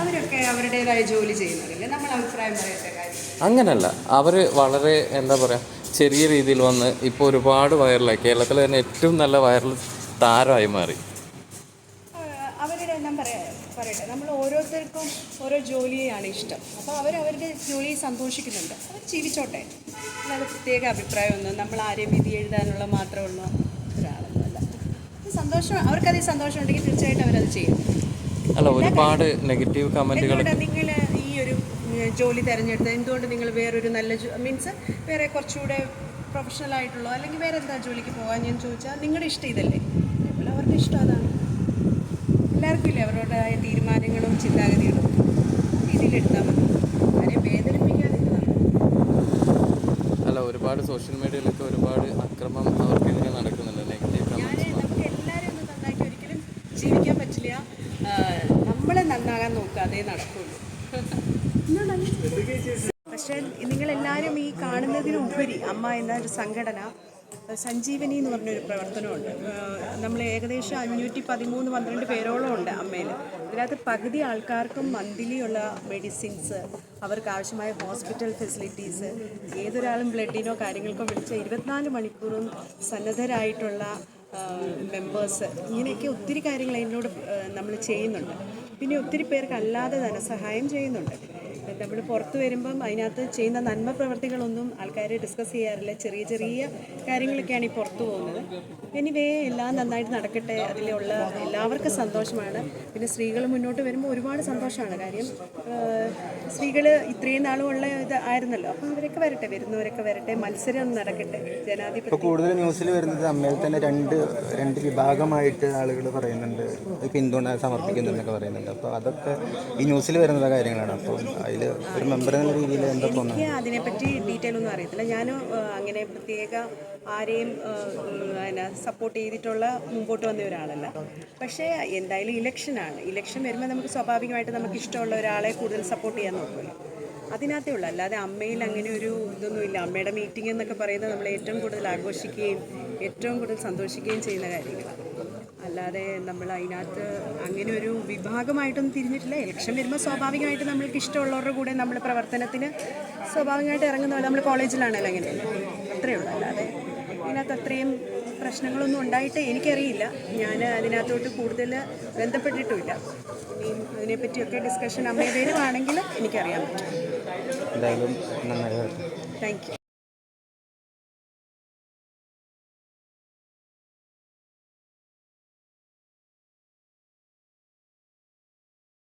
അവരൊക്കെ അവരുടേതായ ജോലി ചെയ്യുന്നവരില്ലേ നമ്മൾ അഭിപ്രായം പറയേണ്ട കാര്യം. അങ്ങനല്ല. അവർ വളരെ എന്താ പറയുക ചെറിയ രീതിയിൽ വന്ന് ഇപ്പോൾ ഒരുപാട് വൈറലായി. കേരളത്തിലെ തന്നെ ഏറ്റവും നല്ല വൈറൽ താരമായി മാറി. അവരുടെ ഞാൻ പറയാ പറയട്ടെ. നമ്മൾ ഓരോരുത്തർക്കും ഓരോ ജോലിയാണ് ഇഷ്ടം. അപ്പോൾ അവർ അവരുടെ ജോലിയിൽ സന്തോഷിക്കുന്നുണ്ട്. അവർ ജീവിച്ചോട്ടെ. അല്ലാതെ പ്രത്യേക അഭിപ്രായമൊന്നും നമ്മൾ ആരെയും വിധി എഴുതാനുള്ള മാത്രമുള്ള ഒരാളൊന്നുമല്ല. സന്തോഷം അവർക്കതിൽ സന്തോഷമുണ്ടെങ്കിൽ തീർച്ചയായിട്ടും അവരത് ചെയ്യും. അല്ല ഒരുപാട് നെഗറ്റീവ് കമന്റുകൾ നിങ്ങൾ ഈ ഒരു ജോലി തിരഞ്ഞെടുത്തത്? എന്തുകൊണ്ട് നിങ്ങൾ വേറൊരു നല്ല മീൻസ് വേറെ കുറച്ചുകൂടെ പ്രൊഫഷണൽ ആയിട്ടുള്ളോ അല്ലെങ്കിൽ വേറെ എന്താ ജോലിക്ക് പോകാൻ ഞാൻ ചോദിച്ചാൽ നിങ്ങളുടെ ഇഷ്ടം ഇതല്ലേ? അവരുടെ ഇഷ്ടം അതാണ്. എല്ലാവർക്കും ഇല്ലേ അവരുടേതായ തീരുമാനങ്ങളും ചിന്താഗതികളും? രീതിയിലെടുത്താൽ മതി. ആരെയും വേദനിപ്പിക്കാതിരുന്നതാണ് അല്ല ഒരുപാട് സോഷ്യൽ മീഡിയയിലൊക്കെ ഒരുപാട് അക്രമം അവർക്കെതിരെ നടക്കുന്നുണ്ട്. നെഗറ്റീവ് ഞാൻ കമന്റ്സ് നമുക്ക് എല്ലാവരും ഒന്ന് നന്നാക്കി ഒരിക്കലും ജീവിക്കാൻ പറ്റില്ല. നമ്മൾ നന്നാകാൻ നോക്കുക അതേ നടക്കുള്ളൂ. പക്ഷേ നിങ്ങളെല്ലാവരും ഈ കാണുന്നതിനുപരി അമ്മ എന്ന ഒരു സംഘടന സഞ്ജീവനി എന്ന് പറഞ്ഞൊരു പ്രവർത്തനമുണ്ട്. നമ്മൾ ഏകദേശം അഞ്ഞൂറ്റി പതിമൂന്ന് പന്ത്രണ്ട് പേരോളം ഉണ്ട് അമ്മയിൽ അതിനകത്ത് പകുതി ആൾക്കാർക്കും മന്ത്ലിയുള്ള മെഡിസിൻസ് അവർക്ക് ആവശ്യമായ ഹോസ്പിറ്റൽ ഫെസിലിറ്റീസ് ഏതൊരാളും ബ്ലഡിനോ കാര്യങ്ങൾക്കോ വിളിച്ച ഇരുപത്തിനാല് മണിക്കൂറും സന്നദ്ധരായിട്ടുള്ള മെമ്പേഴ്സ് ഇങ്ങനെയൊക്കെ ഒത്തിരി കാര്യങ്ങൾ അതിനോട് നമ്മൾ ചെയ്യുന്നുണ്ട്. പിന്നെ ഒത്തിരി പേർക്ക് അല്ലാതെ ധനസഹായം ചെയ്യുന്നുണ്ട്. നമ്മൾ പുറത്ത് വരുമ്പം അതിനകത്ത് ചെയ്യുന്ന നന്മ പ്രവർത്തികളൊന്നും ആൾക്കാർ ഡിസ്കസ് ചെയ്യാറില്ല. ചെറിയ ചെറിയ കാര്യങ്ങളൊക്കെയാണ് ഈ പുറത്ത് പോകുന്നത്. എനിവേ എല്ലാം നന്നായിട്ട് നടക്കട്ടെ. അതിലുള്ള എല്ലാവർക്കും സന്തോഷമാണ്. പിന്നെ സ്ത്രീകൾ മുന്നോട്ട് വരുമ്പോൾ ഒരുപാട് സന്തോഷമാണ്. കാര്യം സ്ത്രീകൾ ഇത്രയും നാളും ഉള്ള ഇത് ആയിരുന്നല്ലോ. അപ്പം അവരൊക്കെ വരട്ടെ. വരുന്നവരൊക്കെ വരട്ടെ. മത്സരം നടക്കട്ടെ. ജനാധിപത്യം. കൂടുതൽ ന്യൂസിൽ വരുന്നത് അമ്മയിൽ തന്നെ രണ്ട് രണ്ട് വിഭാഗമായിട്ട് ആളുകൾ പറയുന്നുണ്ട്. പിന്തുണ സമർപ്പിക്കുന്നുണ്ടെന്നൊക്കെ പറയുന്നുണ്ട്. അപ്പോൾ അതൊക്കെ ഈ ന്യൂസിൽ വരുന്ന കാര്യങ്ങളാണ്. അപ്പോൾ അതിൽ ഒരു മെമ്പർ എന്ന രീതിയിൽ എനിക്ക് അതിനെപ്പറ്റി ഡീറ്റെയിൽ ഒന്നും അറിയത്തില്ല. ഞാൻ അങ്ങനെ പ്രത്യേക ആരെയും പിന്നെ സപ്പോർട്ട് ചെയ്തിട്ടുള്ള മുമ്പോട്ട് വന്ന ഒരാളല്ല. പക്ഷേ എന്തായാലും ഇലക്ഷനാണ് ഇലക്ഷൻ വരുമ്പോൾ നമുക്ക് സ്വാഭാവികമായിട്ട് നമുക്ക് ഇഷ്ടമുള്ള ഒരാളെ കൂടുതൽ സപ്പോർട്ട് ചെയ്യാൻ നോക്കുമല്ലോ. അതിനകത്തേ ഉള്ളൂ. അല്ലാതെ അമ്മയിൽ അങ്ങനെ ഒരു ഇതൊന്നുമില്ല അമ്മയുടെ മീറ്റിംഗ് എന്നൊക്കെ പറയുന്നത് നമ്മൾ ഏറ്റവും കൂടുതൽ ആഘോഷിക്കുകയും ഏറ്റവും കൂടുതൽ സന്തോഷിക്കുകയും ചെയ്യുന്ന കാര്യങ്ങളാണ്. അല്ലാതെ നമ്മൾ അതിനകത്ത് അങ്ങനെ ഒരു വിഭാഗമായിട്ടൊന്നും തിരിഞ്ഞിട്ടില്ല. ഇലക്ഷൻ വരുമ്പോൾ സ്വാഭാവികമായിട്ട് നമ്മൾക്ക് ഇഷ്ടമുള്ളവരുടെ കൂടെ നമ്മൾ പ്രവർത്തനത്തിന് സ്വാഭാവികമായിട്ട് ഇറങ്ങുന്ന പോലെ നമ്മൾ കോളേജിലാണല്ലോ അങ്ങനെ. അത്രയേ ഉള്ളൂ. അല്ലാതെ ഇതിനകത്ത് അത്രയും പ്രശ്നങ്ങളൊന്നും ഉണ്ടായിട്ട് എനിക്കറിയില്ല. ഞാൻ അതിനകത്തോട്ട് കൂടുതൽ ബന്ധപ്പെട്ടിട്ടുമില്ല. ഇനിയും അതിനെപ്പറ്റിയൊക്കെ ഡിസ്കഷൻ അമ്മയുടെ വരുവാണെങ്കിൽ എനിക്കറിയാൻ പറ്റും. Thank you